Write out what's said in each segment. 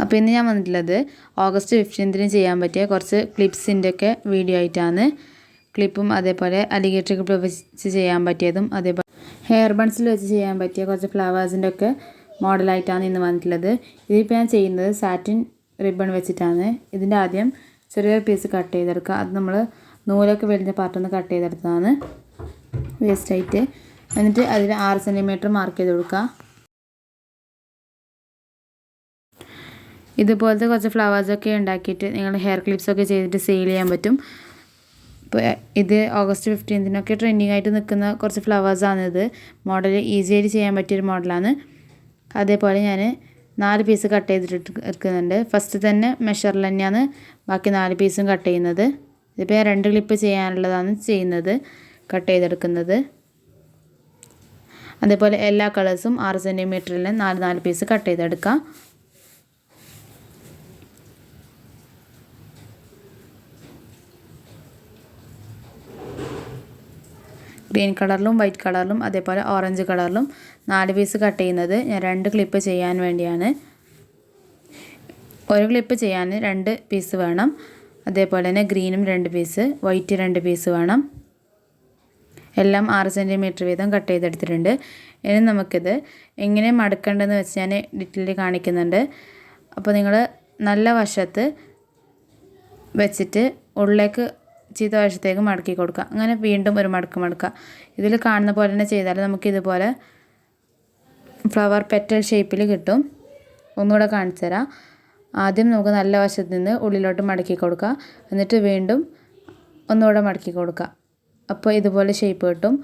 അപ്പോൾ ഇന്ന് ഞാൻ വന്നിട്ടുള്ളത് ഓഗസ്റ്റ് ഫിഫ്റ്റീൻത്തിന് ചെയ്യാൻ പറ്റിയ കുറച്ച് ക്ലിപ്സിന്റെ ഒക്കെ വീഡിയോ ആയിട്ടാണ്. ക്ലിപ്പും അതേപോലെ അലിഗേറ്റർ ക്ലിപ്പ് വെച്ച് ചെയ്യാൻ പറ്റിയതും അതേപോലെ ഹെയർ ബൺസിൽ വെച്ച് ചെയ്യാൻ പറ്റിയ കുറച്ച് ഫ്ലവേഴ്സിന്റെ ഒക്കെ മോഡലായിട്ടാണ് ഇന്ന് വന്നിട്ടുള്ളത്. ഇതിപ്പോൾ ഞാൻ ചെയ്യുന്നത് സാറ്റിൻ റിബൺ വെച്ചിട്ടാണ്. ഇതിന്റെ ആദ്യം ചെറിയൊരു പീസ് കട്ട് ചെയ്തെടുക്കുക. അത് നമ്മൾ നൂലൊക്കെ വെളിഞ്ഞ പാർട്ടൊന്ന് കട്ട് ചെയ്തെടുത്തതാണ്. വേസ്റ്റായിട്ട് എന്നിട്ട് അതിൽ ആറ് സെന്റിമീറ്റർ മാർക്ക് ചെയ്ത് കൊടുക്കുക ഇതുപോലത്തെ കുറച്ച് ഫ്ലവേഴ്സൊക്കെ ഉണ്ടാക്കിയിട്ട് നിങ്ങൾ ഹെയർ ക്ലിപ്സൊക്കെ ചെയ്തിട്ട് സെയിൽ ചെയ്യാൻ പറ്റും. ഇപ്പോൾ ഇത് ഓഗസ്റ്റ് ഫിഫ്റ്റീൻത്തിനൊക്കെ ട്രെൻഡിങ് ആയിട്ട് നിൽക്കുന്ന കുറച്ച് ഫ്ലവേഴ്സാണിത് മോഡൽ ഈസി ആയിട്ട് ചെയ്യാൻ പറ്റിയൊരു മോഡലാണ് അതേപോലെ ഞാൻ നാല് പീസ് കട്ട് ചെയ്തിട്ട് എടുക്കുന്നുണ്ട്. ഫസ്റ്റ് തന്നെ മെഷറിൽ തന്നെയാണ് ബാക്കി നാല് പീസും കട്ട് ചെയ്യുന്നത്. ഇതിപ്പോൾ രണ്ട് ക്ലിപ്പ് ചെയ്യാനുള്ളതാണ് ചെയ്യുന്നത്. കട്ട് ചെയ്തെടുക്കുന്നത്. അതേപോലെ എല്ലാ കളേഴ്സും ആറ് സെന്റിമീറ്ററിൽ നാല് നാല് പീസ് കട്ട് ചെയ്തെടുക്കാം. ഗ്രീൻ കളറിലും വൈറ്റ് കളറിലും അതേപോലെ ഓറഞ്ച് കളറിലും നാല് പീസ് കട്ട് ചെയ്യുന്നത് ഞാൻ രണ്ട് ക്ലിപ്പ് ചെയ്യാൻ വേണ്ടിയാണ്. ഒരു ക്ലിപ്പ് ചെയ്യാൻ രണ്ട് പീസ് വേണം. അതേപോലെ തന്നെ ഗ്രീനും രണ്ട് പീസ് വൈറ്റ് രണ്ട് പീസ് വേണം. എല്ലാം ആറ് സെന്റിമീറ്റർ വീതം കട്ട് ചെയ്തെടുത്തിട്ടുണ്ട്. ഇനി നമുക്കിത് എങ്ങനെ മടക്കേണ്ടതെന്ന് വെച്ച് ഞാൻ ഡീറ്റെയിൽ കാണിക്കുന്നുണ്ട്. അപ്പോൾ നിങ്ങൾ നല്ല വശത്ത് വെച്ചിട്ട് ഉള്ളിലേക്ക് ചീത്ത വശത്തേക്ക് മടക്കി കൊടുക്കുക. അങ്ങനെ വീണ്ടും ഒരു മടക്ക് മടക്കുക. ഇതിൽ കാണുന്ന പോലെ തന്നെ ചെയ്താൽ നമുക്ക് ഇതുപോലെ ഫ്ലവർ പെറ്റൽ ഷേപ്പിൽ കിട്ടും. ഒന്നുകൂടെ കാണിച്ചു തരാം. ആദ്യം നമുക്ക് നല്ല വശത്ത് നിന്ന് ഉള്ളിലോട്ട് മടക്കി കൊടുക്കുക. എന്നിട്ട് വീണ്ടും ഒന്നുകൂടെ മടക്കി കൊടുക്കുക. അപ്പോൾ ഇതുപോലെ ഷേപ്പ് കിട്ടും.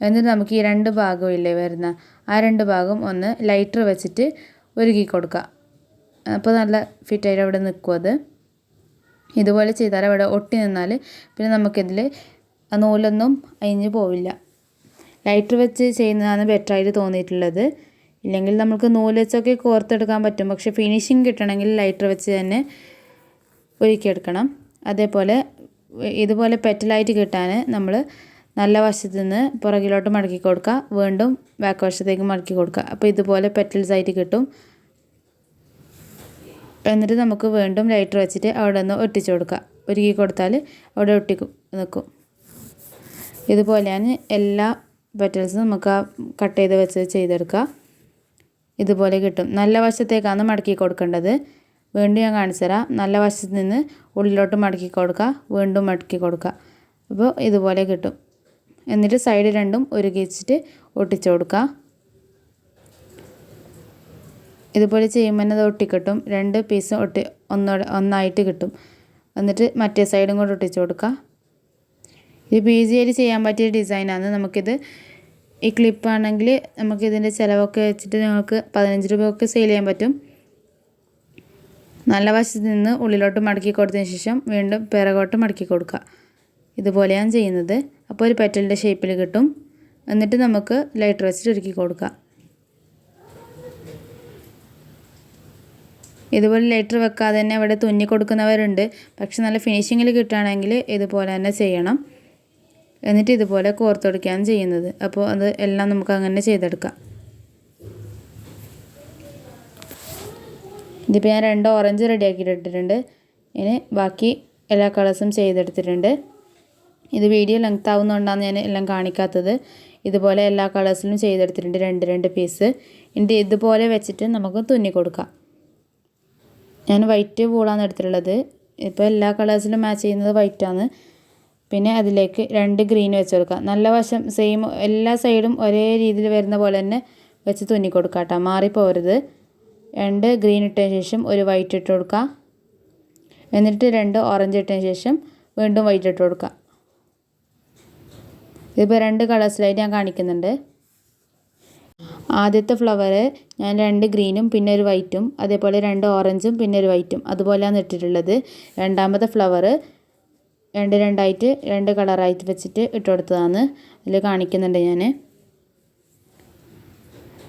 എന്നിട്ട് നമുക്ക് ഈ രണ്ട് ഭാഗം ഇല്ലേ വരുന്ന ആ രണ്ട് ഭാഗം ഒന്ന് ലൈറ്റർ വെച്ചിട്ട് ഒരുക്കി കൊടുക്കുക. അപ്പോൾ നല്ല ഫിറ്റായിട്ട് അവിടെ നിൽക്കും അത്. ഇതുപോലെ ചെയ്താൽ അവിടെ ഒട്ടി നിന്നാൽ പിന്നെ നമുക്കിതിൽ നൂലൊന്നും അയിഞ്ഞ് പോവില്ല. ലൈറ്റർ വെച്ച് ചെയ്യുന്നതാണ് ബെറ്ററായിട്ട് തോന്നിയിട്ടുള്ളത്. ഇല്ലെങ്കിൽ നമുക്ക് നൂൽ വെച്ചൊക്കെ കോർത്തെടുക്കാൻ പറ്റും. പക്ഷേ ഫിനിഷിങ് കിട്ടണമെങ്കിൽ ലൈറ്റർ വെച്ച് തന്നെ ഒരുക്കിയെടുക്കണം അതേപോലെ ഇതുപോലെ പെറ്റലായിട്ട് കിട്ടാൻ നമ്മൾ നല്ല വശത്ത് നിന്ന് പുറകിലോട്ട് മടക്കി കൊടുക്കുക. വീണ്ടും ബാക്ക് വശത്തേക്ക് മടക്കി കൊടുക്കുക. അപ്പോൾ ഇതുപോലെ പെറ്റൽസ് ആയിട്ട് കിട്ടും. എന്നിട്ട് നമുക്ക് വീണ്ടും ലൈറ്റർ വെച്ചിട്ട് അവിടെ ഒന്ന് ഒട്ടിച്ചു കൊടുക്കുക. ഒരുക്കി കൊടുത്താൽ അവിടെ ഒട്ടി നിൽക്കും. ഇതുപോലെയാണ് എല്ലാ പെറ്റൽസും നമുക്ക് ആ കട്ട് ചെയ്ത് വെച്ച് ചെയ്തെടുക്കുക. ഇതുപോലെ കിട്ടും. നല്ല വശത്തേക്കാണ് മടക്കി കൊടുക്കേണ്ടത്. വീണ്ടും ഞാൻ കാണിച്ചു തരാം നല്ല വശത്ത് നിന്ന് ഉള്ളിലോട്ട് മടക്കി കൊടുക്കുക. വീണ്ടും മടക്കി കൊടുക്കുക. അപ്പോൾ ഇതുപോലെ കിട്ടും. എന്നിട്ട് സൈഡ് രണ്ടും ഒരുക്കിച്ചിട്ട് ഒട്ടിച്ചു കൊടുക്കുക. ഇതുപോലെ ചെയ്യുമ്പോൾ തന്നെ അത് ഒട്ടിക്കിട്ടും. രണ്ട് പീസ് ഒട്ടി ഒന്നോടെ ഒന്നായിട്ട് കിട്ടും. എന്നിട്ട് മറ്റേ സൈഡും കൂടെ ഒട്ടിച്ചു കൊടുക്കുക. ഇത് ആയിട്ട് ചെയ്യാൻ പറ്റിയ ഡിസൈനാണ് നമുക്കിത് ഈ ക്ലിപ്പാണെങ്കിൽ നമുക്കിതിന്റെ ചിലവൊക്കെ വെച്ചിട്ട് നിങ്ങൾക്ക് പതിനഞ്ച് രൂപയൊക്കെ സെയിൽ ചെയ്യാൻ പറ്റും. നല്ല വശത്ത് നിന്ന് ഉള്ളിലോട്ട് മടക്കി കൊടുത്തതിന് ശേഷം വീണ്ടും പിറകോട്ട് മടക്കി കൊടുക്കുക. ഇതുപോലെയാണ് ചെയ്യുന്നത്. അപ്പോൾ ഒരു പെറ്റലിന്റെ ഷേപ്പിൽ കിട്ടും. എന്നിട്ട് നമുക്ക് ലൈറ്റർ വെച്ചിട്ട് ഒരുക്കി കൊടുക്കുക. ഇതുപോലെ ലൈറ്റർ വെക്കാതെ തന്നെ അവിടെ തുന്നി കൊടുക്കുന്നവരുണ്ട്. പക്ഷെ നല്ല ഫിനിഷിങ്ങിൽ കിട്ടുകയാണെങ്കിൽ ഇതുപോലെ തന്നെ ചെയ്യണം. എന്നിട്ട് ഇതുപോലെ കോർത്തെടുക്കുകയാണ് ചെയ്യുന്നത്. അപ്പോൾ അത് എല്ലാം നമുക്ക് അങ്ങനെ ചെയ്തെടുക്കാം. ഇതിപ്പോൾ ഞാൻ രണ്ട് ഓറഞ്ച് റെഡി ആക്കിയിട്ടിട്ടുണ്ട് ഇനി ബാക്കി എല്ലാ കളേഴ്സും ചെയ്തെടുത്തിട്ടുണ്ട്. ഇത് വീഡിയോ ലെങ്ത് ആവുന്നതുകൊണ്ടാണ് ഞാൻ എല്ലാം കാണിക്കാത്തത്. ഇതുപോലെ എല്ലാ കളേഴ്സിലും ചെയ്തെടുത്തിട്ടുണ്ട് രണ്ട് രണ്ട് പീസ് ഇനി ഇതുപോലെ വെച്ചിട്ട് നമുക്ക് തുന്നി കൊടുക്കാം. ഞാൻ വൈറ്റ് പൂളാണ് എടുത്തിട്ടുള്ളത്. ഇപ്പോൾ എല്ലാ കളേഴ്സിലും മാച്ച് ചെയ്യുന്നത് വൈറ്റാണ് പിന്നെ അതിലേക്ക് രണ്ട് ഗ്രീൻ വെച്ച് കൊടുക്കാം. നല്ല വശം സെയിം എല്ലാ സൈഡും ഒരേ രീതിയിൽ വരുന്ന പോലെ തന്നെ വെച്ച് തുന്നി കൊടുക്കാം കേട്ടോ. മാറിപ്പോരുത്. രണ്ട് ഗ്രീൻ ഇട്ടതിന് ശേഷം ഒരു വൈറ്റ് ഇട്ട് കൊടുക്കുക. എന്നിട്ട് രണ്ട് ഓറഞ്ച് ഇട്ടതിന് ശേഷം വീണ്ടും വൈറ്റ് ഇട്ട് കൊടുക്കുക. ഇതിപ്പോൾ രണ്ട് കളേഴ്സിലായിട്ട് ഞാൻ കാണിക്കുന്നുണ്ട്. ആദ്യത്തെ ഫ്ലവർ ഞാൻ രണ്ട് ഗ്രീനും പിന്നെ ഒരു വൈറ്റും അതേപോലെ രണ്ട് ഓറഞ്ചും പിന്നെ ഒരു വൈറ്റും അതുപോലെയാണ് ഇട്ടിട്ടുള്ളത്. രണ്ടാമത്തെ ഫ്ലവർ രണ്ട് രണ്ടായിട്ട് രണ്ട് കളറായിട്ട് വെച്ചിട്ട് ഇട്ട് കൊടുത്തതാണ്. അതിൽ കാണിക്കുന്നുണ്ട് ഞാൻ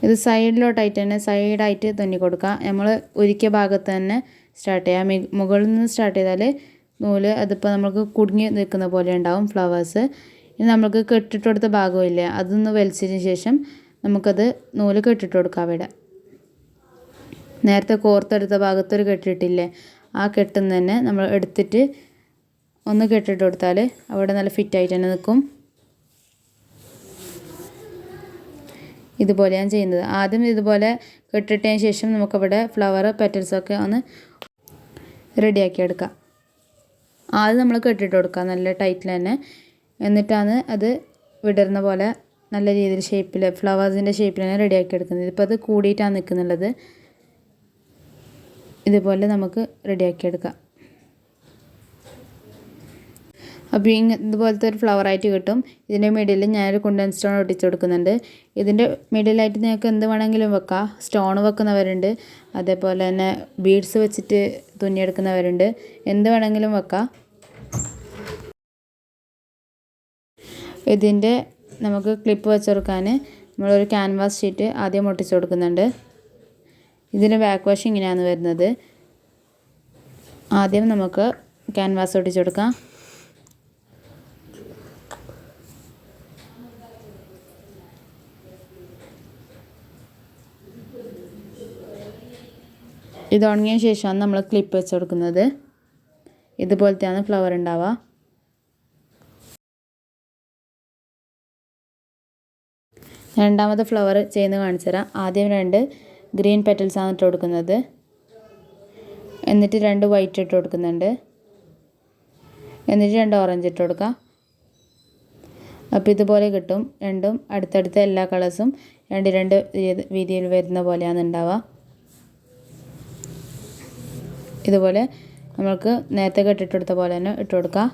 ഇത് സൈഡിലോട്ടായിട്ട് തന്നെ സൈഡായിട്ട് തുന്നി കൊടുക്കുക നമ്മൾ ഒരുക്കിയ ഭാഗത്ത് തന്നെ സ്റ്റാർട്ട് ചെയ്യാം. മുകളിൽ നിന്ന് സ്റ്റാർട്ട് ചെയ്താൽ നൂൽ അതിപ്പോൾ നമുക്ക് കുടുങ്ങി നിൽക്കുന്ന പോലെ ഉണ്ടാവും ഫ്ലവേഴ്സ് ഇനി നമുക്ക് കെട്ടിട്ട് കൊടുത്ത ഭാഗമില്ലേ അതൊന്ന് വലിച്ചതിന് ശേഷം നമുക്കത് നൂൽ കെട്ടിട്ട് കൊടുക്കാം അവിടെ. നേരത്തെ കോർത്തെടുത്ത ഭാഗത്തൊരു കെട്ടിട്ടില്ലേ? ആ കെട്ടുന്ന തന്നെ നമ്മൾ എടുത്തിട്ട് ഒന്ന് കെട്ടിട്ട് കൊടുത്താൽ അവിടെ നല്ല ഫിറ്റായിട്ട് തന്നെ നിൽക്കും ഇതുപോലെയാണ് ചെയ്യുന്നത്. ആദ്യം ഇതുപോലെ കെട്ടിട്ടതിന് ശേഷം നമുക്കിവിടെ ഫ്ലവർ പെറ്റൽസൊക്കെ ഒന്ന് റെഡിയാക്കി എടുക്കാം. ആദ്യം നമ്മൾ കെട്ടിട്ട് കൊടുക്കുക നല്ല ടൈറ്റിൽ തന്നെ. എന്നിട്ടാണ് അത് വിടർന്ന പോലെ നല്ല രീതിയിൽ ഷേപ്പിൽ ഫ്ലവേഴ്സിന്റെ ഷേപ്പിൽ തന്നെ റെഡിയാക്കി എടുക്കുന്നത്. ഇതിപ്പോൾ അത് കൂടിയിട്ടാണ് നിൽക്കുന്നുള്ളത്. ഇതുപോലെ നമുക്ക് റെഡിയാക്കി എടുക്കാം. അപ്പോൾ ഇങ്ങ ഇതുപോലത്തെ ഒരു ഫ്ലവർ ആയിട്ട് കിട്ടും. ഇതിന്റെ മിഡിൽ ഞാനൊരു കുണ്ടൻ സ്റ്റോൺ ഒട്ടിച്ച് കൊടുക്കുന്നുണ്ട്. ഇതിന്റെ മിഡിലായിട്ട് നിങ്ങൾക്ക് എന്ത് വേണമെങ്കിലും വെക്കാം. സ്റ്റോൺ വെക്കുന്നവരുണ്ട്. അതേപോലെ തന്നെ ബീഡ്സ് വെച്ചിട്ട് തുന്നിയെടുക്കുന്നവരുണ്ട് എന്ത് വേണമെങ്കിലും വെക്കാം. ഇതിന്റെ നമുക്ക് ക്ലിപ്പ് വെച്ച് കൊടുക്കാൻ നമ്മളൊരു ക്യാൻവാസ് ഷീറ്റ് ആദ്യം ഒട്ടിച്ച് കൊടുക്കുന്നുണ്ട്. ഇതിന്റെ ബാക്ക് വാഷ് ഇങ്ങനെയാണ് വരുന്നത്. ആദ്യം നമുക്ക് ക്യാൻവാസ് ഒട്ടിച്ച് കൊടുക്കാം. ഇത് ഉണങ്ങിയ ശേഷമാണ് നമ്മൾ ക്ലിപ്പ് വെച്ച് കൊടുക്കുന്നത്. ഇതുപോലത്തെയാണ് ഫ്ലവർ ഉണ്ടാവുക. രണ്ടാമത്തെ ഫ്ലവർ ചെയ്യുന്ന കാണിച്ചു തരാം. ആദ്യം രണ്ട് ഗ്രീൻ പെറ്റൽസ് ആണ് ഇട്ട് കൊടുക്കുന്നത്. എന്നിട്ട് രണ്ട് വൈറ്റ് ഇട്ട് കൊടുക്കുന്നുണ്ട്. എന്നിട്ട് രണ്ട് ഓറഞ്ച് ഇട്ട് കൊടുക്കാം അപ്പോൾ ഇതുപോലെ കിട്ടും. രണ്ടും അടുത്തടുത്ത എല്ലാ കളേഴ്സും രണ്ട് രണ്ട് വീതിയിൽ വരുന്ന പോലെയാണ് ഉണ്ടാവുക. ഇതുപോലെ നമ്മൾക്ക് നേരത്തെ കെട്ടിട്ടെടുത്ത പോലെ തന്നെ ഇട്ട് കൊടുക്കാം.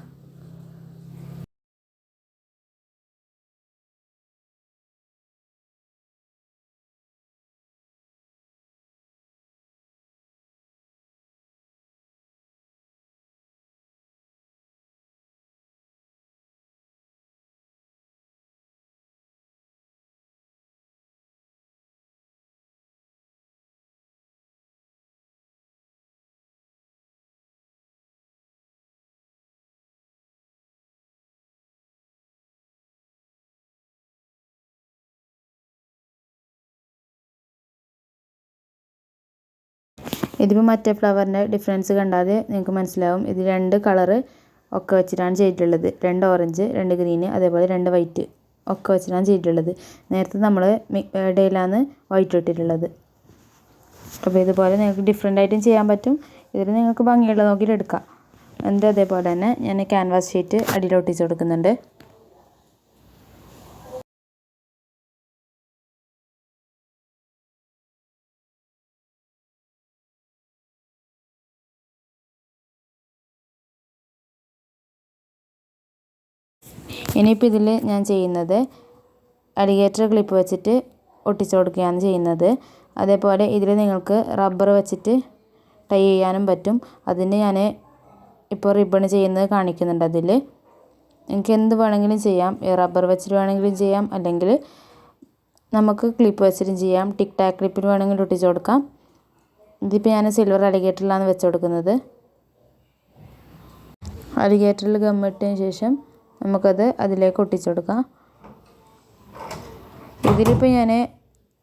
ഇതിപ്പോൾ മറ്റേ ഫ്ലവറിന്റെ ഡിഫറൻസ് കണ്ടാൽ നിങ്ങൾക്ക് മനസ്സിലാവും. ഇത് രണ്ട് കളറ് ഒക്കെ വെച്ചിട്ടാണ് ചെയ്തിട്ടുള്ളത്. രണ്ട് ഓറഞ്ച് രണ്ട് ഗ്രീന് അതേപോലെ രണ്ട് വൈറ്റ് ഒക്കെ വെച്ചിട്ടാണ് ചെയ്തിട്ടുള്ളത്. നേരത്തെ നമ്മൾ ഇടയിലാണ് വൈറ്റ് ഇട്ടിട്ടുള്ളത്. അപ്പോൾ ഇതുപോലെ നിങ്ങൾക്ക് ഡിഫറെന്റ് ആയിട്ടും ചെയ്യാൻ പറ്റും. ഇതിൽ നിങ്ങൾക്ക് ഭംഗിയുള്ള നോക്കിയിട്ട് എടുക്കാം. എന്താ അതേപോലെ തന്നെ ഞാൻ ക്യാൻവാസ് ഷീറ്റ് അടിയിൽ ഒട്ടിച്ച് കൊടുക്കുന്നുണ്ട്. ഇനിയിപ്പോൾ ഇതിൽ ഞാൻ ചെയ്യുന്നത് അലിഗേറ്റർ ക്ലിപ്പ് വെച്ചിട്ട് ഒട്ടിച്ച് കൊടുക്കുകയാണ് ചെയ്യുന്നത്. അതേപോലെ ഇതിൽ നിങ്ങൾക്ക് റബ്ബർ വെച്ചിട്ട് ടൈ ചെയ്യാനും പറ്റും. അതിന് ഞാൻ ഇപ്പോൾ റിബണ് ചെയ്യുന്നത് കാണിക്കുന്നുണ്ട് അതിൽ നിങ്ങൾക്ക് എന്ത് വേണമെങ്കിലും ചെയ്യാം. റബ്ബർ വെച്ചിട്ട് വേണമെങ്കിലും ചെയ്യാം. അല്ലെങ്കിൽ നമുക്ക് ക്ലിപ്പ് വെച്ചിട്ടും ചെയ്യാം. ടിക് ടാക് ക്ലിപ്പിൽ വേണമെങ്കിൽ ഒട്ടിച്ച് കൊടുക്കാം. ഇതിപ്പോൾ ഞാൻ സിൽവർ അലിഗേറ്ററിലാണ് വെച്ച് കൊടുക്കുന്നത്. അലിഗേറ്ററിൽ ഗമ്മിട്ടതിന് ശേഷം നമുക്കത് അതിലേക്ക് ഒട്ടിച്ചു കൊടുക്കാം. ഇതിലിപ്പോൾ ഞാൻ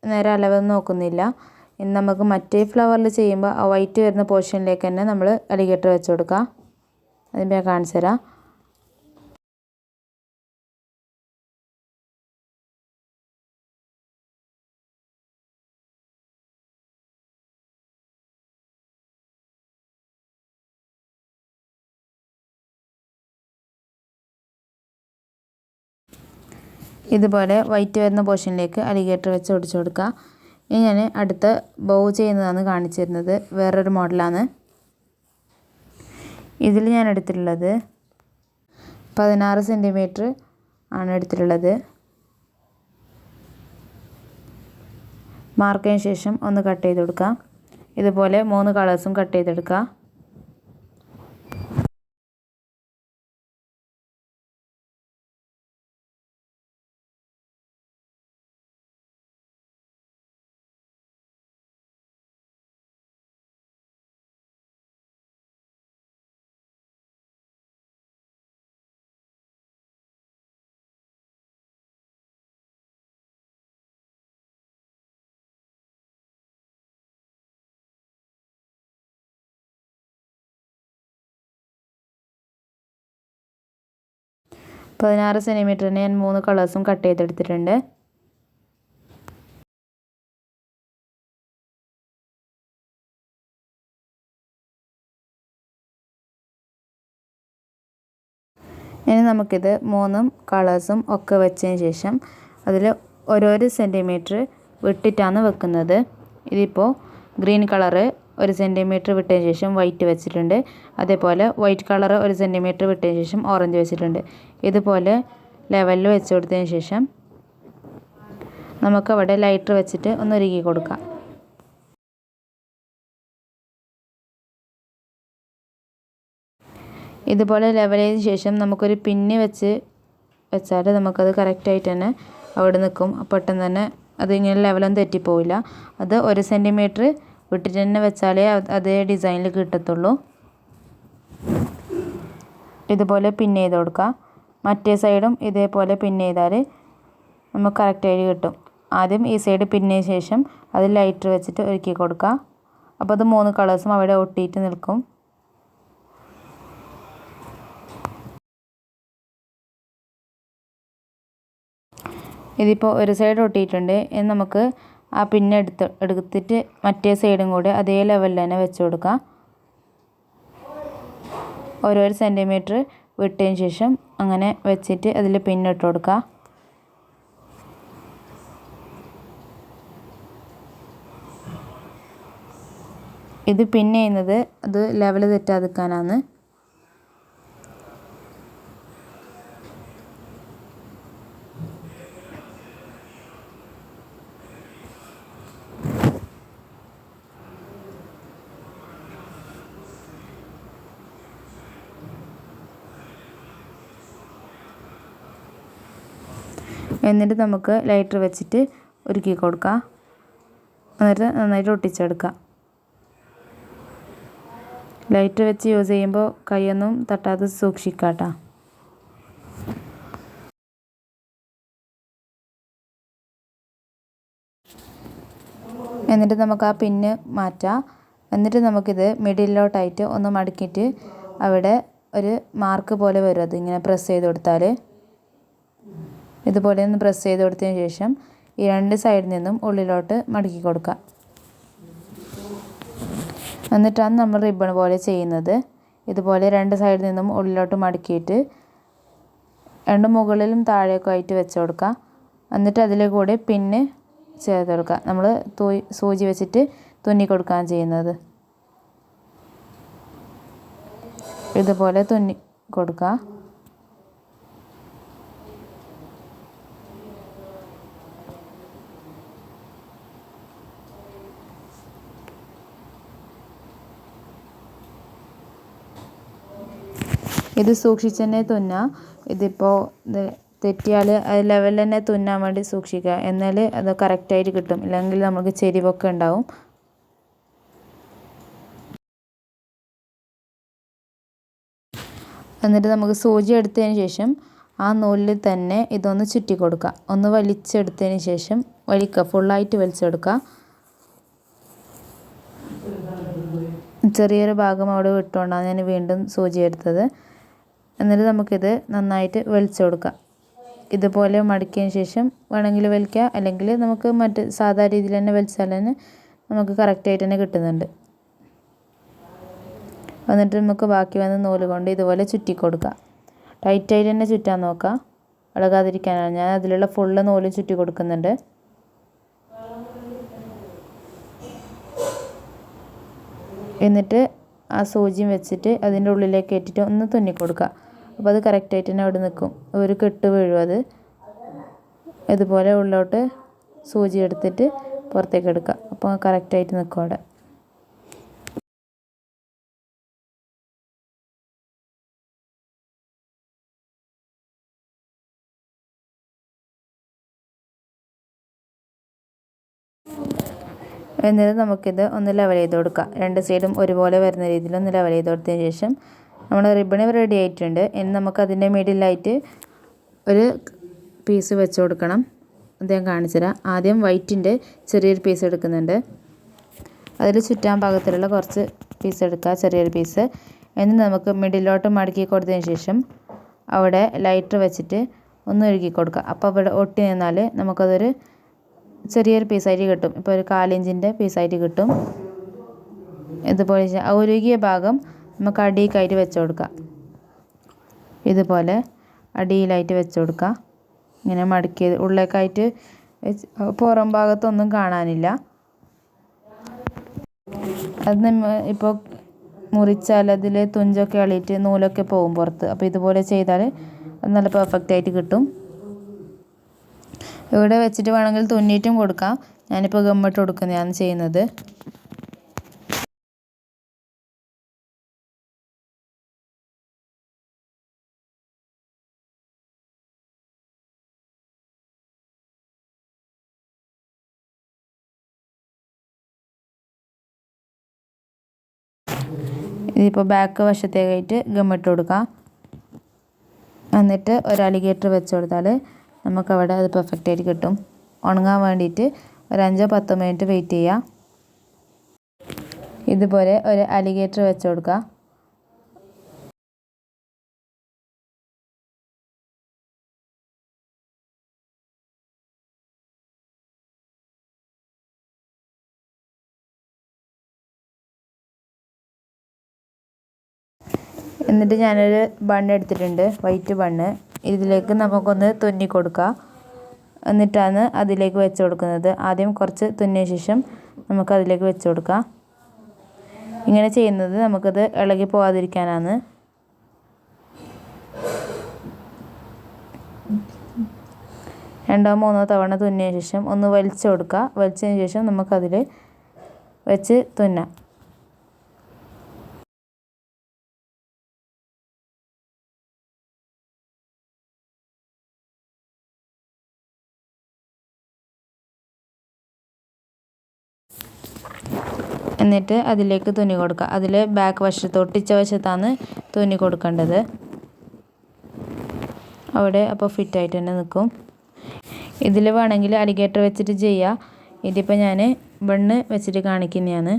നേരെ അളവൊന്നും നോക്കുന്നില്ല. ഇനി നമുക്ക് മറ്റേ ഫ്ലവറിൽ ചെയ്യുമ്പോൾ ആ വൈറ്റ് വരുന്ന പോർഷനിലേക്ക് തന്നെ നമ്മൾ അലിഗേറ്റർ വെച്ച് കൊടുക്കാം. അതിന്റെ കാണിച്ചു തരാം. ഇതുപോലെ വൈറ്റ് വരുന്ന പോർഷനിലേക്ക് അലിഗേറ്റർ വെച്ച് ഒടിച്ചു കൊടുക്കുക. ഇനി ഞാൻ അടുത്ത ബൗ ചെയ്യുന്നതാണ് കാണിച്ചു തരുന്നത്. വേറൊരു മോഡലാണ് ഇതിൽ ഞാൻ എടുത്തിട്ടുള്ളത് പതിനാറ് സെന്റിമീറ്റർ ആണ് എടുത്തിട്ടുള്ളത്. മാർക്കിന് ശേഷം ഒന്ന് കട്ട് ചെയ്ത് കൊടുക്കാം ഇതുപോലെ മൂന്ന് കളേഴ്സും കട്ട് ചെയ്തെടുക്കുക. പതിനാറ് സെന്റിമീറ്ററിന് ഞാൻ മൂന്ന് കളേഴ്സും കട്ട് ചെയ്തെടുത്തിട്ടുണ്ട്. ഇനി നമുക്കിത് മൂന്നും കളേഴ്സും ഒക്കെ വെച്ചതിന് ശേഷം അതിൽ ഓരോരോ സെന്റിമീറ്റർ വിട്ടിട്ടാണ് വെക്കുന്നത്. ഇതിപ്പോൾ ഗ്രീൻ കളറ് ഒരു സെന്റിമീറ്റർ വിട്ടതിന് ശേഷം വൈറ്റ് വെച്ചിട്ടുണ്ട്. അതേപോലെ വൈറ്റ് കളർ ഒരു സെന്റിമീറ്റർ വിട്ടതിന് ശേഷം ഓറഞ്ച് വെച്ചിട്ടുണ്ട്. ഇതുപോലെ ലെവലിൽ വെച്ച് കൊടുത്തതിന് ശേഷം നമുക്കവിടെ ലൈറ്റർ വെച്ചിട്ട് ഒന്ന് ഒരുക്കി കൊടുക്കാം. ഇതുപോലെ ലെവൽ ചെയ്തതിന് ശേഷം നമുക്കൊരു പിന്നി വെച്ച് വെച്ചാൽ നമുക്കത് കറക്റ്റായിട്ട് തന്നെ അവിടെ നിൽക്കും. പെട്ടെന്ന് തന്നെ അതിങ്ങനെ ലെവലൊന്നും തെറ്റിപ്പോവില്ല. അത് ഒരു സെന്റിമീറ്റർ വിട്ടിട്ട് തന്നെ വെച്ചാലേ അതേ ഡിസൈനിൽ കിട്ടത്തുള്ളൂ. ഇതുപോലെ പിൻ ചെയ്ത് കൊടുക്കുക മറ്റേ സൈഡും ഇതേപോലെ പിൻ ചെയ്താൽ നമുക്ക് കറക്റ്റായിട്ട് കിട്ടും. ആദ്യം ഈ സൈഡ് പിന്നിന് ശേഷം അത് ലൈറ്റർ വെച്ചിട്ട് ഒരുക്കി കൊടുക്കുക അപ്പോൾ അത് മൂന്ന് കളേഴ്സും അവിടെ ഒട്ടിയിട്ട് നിൽക്കും. ഇതിപ്പോൾ ഒരു സൈഡ് ഒട്ടിയിട്ടുണ്ട്. ഇനി നമുക്ക് ആ പിന്നെ എടുത്ത് എടുത്തിട്ട് മറ്റേ സൈഡും കൂടി അതേ ലെവലിൽ തന്നെ വെച്ച് കൊടുക്കാം. ഓരോരോ സെന്റിമീറ്റർ വിട്ടതിന് ശേഷം അങ്ങനെ വെച്ചിട്ട് അതിൽ പിന്നിട്ട് കൊടുക്കുക ഇത് പിന്നെ ചെയ്യുന്നത് അത് ലെവൽ തെറ്റാതിരിക്കാനാണ് എന്നിട്ട് നമുക്ക് ലൈറ്റർ വെച്ചിട്ട് ഉരുക്കി കൊടുക്കാം. എന്നിട്ട് നന്നായിട്ട് ഒട്ടിച്ചെടുക്കാം. ലൈറ്റർ വെച്ച് യൂസ് ചെയ്യുമ്പോൾ കൈയൊന്നും തട്ടാതെ സൂക്ഷിക്കാം കേട്ടോ എന്നിട്ട് നമുക്ക് ആ പിന്ന് മാറ്റാം. എന്നിട്ട് നമുക്കിത് മിഡിലോട്ടായിട്ട് ഒന്ന് മടക്കിയിട്ട് അവിടെ ഒരു മാർക്ക് പോലെ വരും. അത് ഇങ്ങനെ പ്രസ് ചെയ്ത് കൊടുത്താൽ ഇതുപോലെ ഒന്ന് പ്രസ് ചെയ്ത് കൊടുത്തതിന് ശേഷം ഈ രണ്ട് സൈഡിൽ നിന്നും ഉള്ളിലോട്ട് മടക്കി കൊടുക്കുക. എന്നിട്ടാണ് നമ്മൾ റിബൺ പോലെ ചെയ്യുന്നത്. ഇതുപോലെ രണ്ട് സൈഡിൽ നിന്നും ഉള്ളിലോട്ട് മടക്കിയിട്ട് രണ്ട് മുകളിലും താഴേക്കും ആയിട്ട് വെച്ച് കൊടുക്കുക. എന്നിട്ട് അതിൽ കൂടെ പിന്നെ ചേർത്ത് കൊടുക്കുക. നമ്മൾ സൂചി വെച്ചിട്ട് തുന്നി കൊടുക്കുകയാണ് ചെയ്യുന്നത്. ഇതുപോലെ തുന്നി കൊടുക്കുക. ഇത് സൂക്ഷിച്ച് തന്നെ. തുന്നാം ഇതിപ്പോൾ ഇത് തെറ്റിയാൽ അത് ലെവലിൽ തന്നെ തുന്നാൻ വേണ്ടി സൂക്ഷിക്കുക എന്നാൽ അത് കറക്റ്റായിട്ട് കിട്ടും. ഇല്ലെങ്കിൽ നമുക്ക് ചെരിവൊക്കെ ഉണ്ടാവും. എന്നിട്ട് നമുക്ക് സൂചി എടുത്തതിന് ശേഷം ആ നൂലിൽ തന്നെ ഇതൊന്ന് ചുറ്റി കൊടുക്കുക ഒന്ന് വലിച്ചെടുത്തതിന് ശേഷം വലിക്കുക ഫുള്ളായിട്ട് വലിച്ചെടുക്കുക ചെറിയൊരു ഭാഗം അവിടെ വിട്ടുകൊണ്ടാണ് ഞാൻ വീണ്ടും സൂചി എടുത്തത്. എന്നിട്ട് നമുക്കിത് നന്നായിട്ട് വലിച്ചു കൊടുക്കാം. ഇതുപോലെ മടക്കിയതിന് ശേഷം വേണമെങ്കിൽ വലിക്കുക അല്ലെങ്കിൽ നമുക്ക് മറ്റ് സാധാ രീതിയിൽ തന്നെ വലിച്ചാൽ തന്നെ നമുക്ക് കറക്റ്റായിട്ട് തന്നെ കിട്ടുന്നുണ്ട്. എന്നിട്ട് നമുക്ക് ബാക്കി വന്ന നൂൽ കൊണ്ട് ഇതുപോലെ ചുറ്റി കൊടുക്കുക ടൈറ്റായിട്ട് തന്നെ ചുറ്റാൻ നോക്കുക ഇളകാതിരിക്കാനാണ് ഞാൻ അതിലുള്ള ഫുള്ള് നൂൽ ചുറ്റി കൊടുക്കുന്നുണ്ട്. എന്നിട്ട് ആ സൂചിയും വെച്ചിട്ട് അതിന്റെ ഉള്ളിലേക്ക് ഇട്ടിട്ട് ഒന്ന് തുന്നി കൊടുക്കുക അപ്പോൾ അത് കറക്റ്റായിട്ട് തന്നെ അവിടെ നിൽക്കും. ഒരു കെട്ട് വീഴും അത്. ഇതുപോലെ ഉള്ളോട്ട് സൂചി എടുത്തിട്ട് പുറത്തേക്ക് എടുക്കുക. അപ്പോൾ കറക്റ്റായിട്ട് നിൽക്കും അവിടെ. എന്നിട്ട് നമുക്കിത് ഒന്ന് ലെവൽ ചെയ്ത് കൊടുക്കാം. രണ്ട് സൈഡും ഒരുപോലെ വരുന്ന രീതിയിൽ ഒന്ന് ലെവൽ ചെയ്ത് കൊടുത്തതിന് ശേഷം നമ്മുടെ റിബണും റെഡി ആയിട്ടുണ്ട്. ഇനി നമുക്ക് അതിന്റെ മിഡിലായിട്ട് ഒരു പീസ് വെച്ച് കൊടുക്കണം. അദ്ദേഹം കാണിച്ചുതരാം കാണിച്ചു തരാം. ആദ്യം വൈറ്റിന്റെ ചെറിയൊരു പീസ് എടുക്കുന്നുണ്ട്. അതിൽ ചുറ്റാൻ പാകത്തിലുള്ള കുറച്ച് പീസ് എടുക്കുക ചെറിയൊരു പീസ് എന്നിട്ട് നമുക്ക് മിഡിലോട്ട് മടക്കി കൊടുത്തതിന് ശേഷം അവിടെ ലൈറ്റർ വെച്ചിട്ട് ഒന്ന് ഒരുക്കി കൊടുക്കുക. അപ്പോൾ അവിടെ ഒട്ടി നിന്നാൽ നമുക്കതൊരു ചെറിയൊരു പീസായിട്ട് കിട്ടും. ഇപ്പോൾ ഒരു കാലിഞ്ചിന്റെ പീസായിട്ട് കിട്ടും. ഇതുപോലെ ഉരുകിയ ഭാഗം നമുക്ക് അടിയിലായിട്ട് വെച്ച് കൊടുക്കാം. ഇതുപോലെ അടിയിലായിട്ട് വെച്ച് കൊടുക്കുക ഇങ്ങനെ മടക്കി ഉള്ളിലേക്കായിട്ട് പുറം ഭാഗത്തൊന്നും കാണാനില്ല. അത് നമ്മ ഇപ്പോൾ മുറിച്ചാൽ അതിൽ തുഞ്ചൊക്കെ അളിയിട്ട് നൂലൊക്കെ പോകും പുറത്ത്. അപ്പോൾ ഇതുപോലെ ചെയ്താൽ നല്ല പെർഫെക്റ്റ് ആയിട്ട് കിട്ടും. ഇവിടെ വെച്ചിട്ട് വേണമെങ്കിൽ തുന്നിയിട്ടും കൊടുക്കാം. ഞാനിപ്പോൾ ഗമ്മിട്ട് കൊടുക്കുന്നതാണ് ചെയ്യുന്നത്. ഇതിപ്പോൾ ബാക്ക് വശത്തേക്കായിട്ട് ഗമ്മിട്ട് കൊടുക്കാം. എന്നിട്ട് ഒരു അലിഗേറ്റർ വെച്ച് കൊടുത്താൽ നമുക്കവിടെ അത് പെർഫെക്റ്റ് ആയിട്ട് കിട്ടും. ഉണങ്ങാൻ വേണ്ടിയിട്ട് ഒരു അഞ്ചോ പത്തോ മിനിറ്റ് വെയിറ്റ് ചെയ്യുക ഇതുപോലെ ഒരു അലിഗേറ്റർ വെച്ച് കൊടുക്കുക എന്നിട്ട് ഞാനൊരു ബണ്ണ് എടുത്തിട്ടുണ്ട്. White bun. ഇതിലേക്ക് നമുക്കൊന്ന് തുന്നി കൊടുക്കാം. എന്നിട്ടാണ് അതിലേക്ക് വെച്ച് കൊടുക്കുന്നത്. ആദ്യം കുറച്ച് തുന്നിയ ശേഷം നമുക്ക് അതിലേക്ക് വെച്ച് കൊടുക്കാം. ഇങ്ങനെ ചെയ്യുന്നത് നമുക്കത് ഇളകി പോകാതിരിക്കാനാണ് രണ്ടോ മൂന്നോ തവണ തുന്നിയ ശേഷം ഒന്ന് വലിച്ചു കൊടുക്കുക വലിച്ചതിന് ശേഷം നമുക്കതിൽ വെച്ച് തുന്നാം. എന്നിട്ട് അതിലേക്ക് തുന്നി കൊടുക്കുക. അതിൽ ബാക്ക് വശത്ത് ഒട്ടിച്ച വശത്താണ് തുന്നി കൊടുക്കേണ്ടത്. അവിടെ അപ്പോൾ ഫിറ്റായിട്ട് തന്നെ നിൽക്കും ഇതിൽ വേണമെങ്കിൽ അലിഗേറ്റർ വെച്ചിട്ട് ചെയ്യാം. ഇതിപ്പോൾ ഞാൻ ബണ്ണ് വെച്ചിട്ട് കാണിക്കുന്നതാണ്.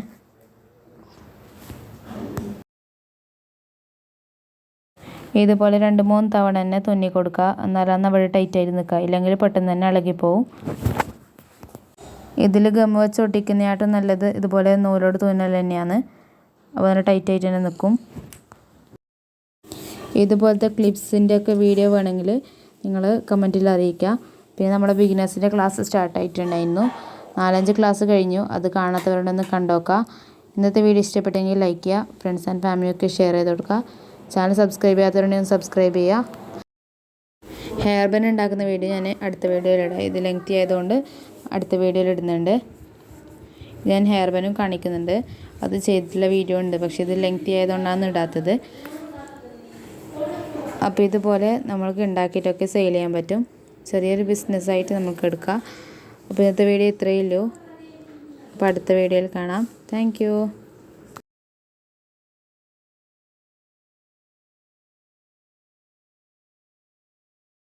ഇതുപോലെ രണ്ട് മൂന്ന് തവണ തന്നെ തുന്നി കൊടുക്കുക. എന്നാലാണ് അവിടെ ടൈറ്റായിട്ട് നിൽക്കുക. ഇല്ലെങ്കിൽ പെട്ടെന്ന് തന്നെ ഇളകിപ്പോവും ഇതിൽ ഗം വെച്ച് ഒട്ടിക്കുന്നതിനായിട്ട് നല്ലത്. ഇതുപോലെ നൂലോട് തുന്നൽ തന്നെയാണ്. അപ്പോൾ നല്ല ടൈറ്റായിട്ട് തന്നെ നിൽക്കും. ഇതുപോലത്തെ ക്ലിപ്സിന്റെ ഒക്കെ വീഡിയോ വേണമെങ്കിൽ നിങ്ങൾ കമന്റിൽ അറിയിക്കുക. പിന്നെ നമ്മുടെ ബിഗിനേഴ്സിന്റെ ക്ലാസ് സ്റ്റാർട്ടായിട്ടുണ്ടായിരുന്നു നാലഞ്ച് ക്ലാസ് കഴിഞ്ഞു. അത് കാണാത്തവരുണ്ടെന്ന് കണ്ടോക്കാം. ഇന്നത്തെ വീഡിയോ ഇഷ്ടപ്പെട്ടെങ്കിൽ ലൈക്ക് ചെയ്യുക. ഫ്രണ്ട്സ് ആൻഡ് ഫാമിലിയൊക്കെ ഷെയർ ചെയ്ത് കൊടുക്കുക. ചാനൽ സബ്സ്ക്രൈബ് ചെയ്യാത്തവരുണ്ടെങ്കിൽ സബ്സ്ക്രൈബ് ചെയ്യുക. ഹെയർ ബൻ ഉണ്ടാക്കുന്ന വീഡിയോ ഞാൻ അടുത്ത വീഡിയോയിൽ ഇടാം. ഇത് ലെങ്തി ആയതുകൊണ്ട് അടുത്ത വീഡിയോയിൽ ഇടുന്നുണ്ട്. ഞാൻ ഹെയർ ബനും കാണിക്കുന്നുണ്ട്. അത് ചെയ്തിട്ടുള്ള വീഡിയോ ഉണ്ട്. പക്ഷേ ഇത് ലെങ്തി ആയതുകൊണ്ടാണ് ഇടാത്തത്. അപ്പോൾ ഇതുപോലെ നമ്മൾക്ക് ഉണ്ടാക്കിയിട്ടൊക്കെ സെയിൽ ചെയ്യാൻ പറ്റും. ചെറിയൊരു ബിസിനസ്സായിട്ട് നമുക്ക് എടുക്കാം. അപ്പോൾ ഇന്നത്തെ വീഡിയോ ഇത്രയേ ഉള്ളൂ. അപ്പോൾ അടുത്ത വീഡിയോയിൽ കാണാം. താങ്ക്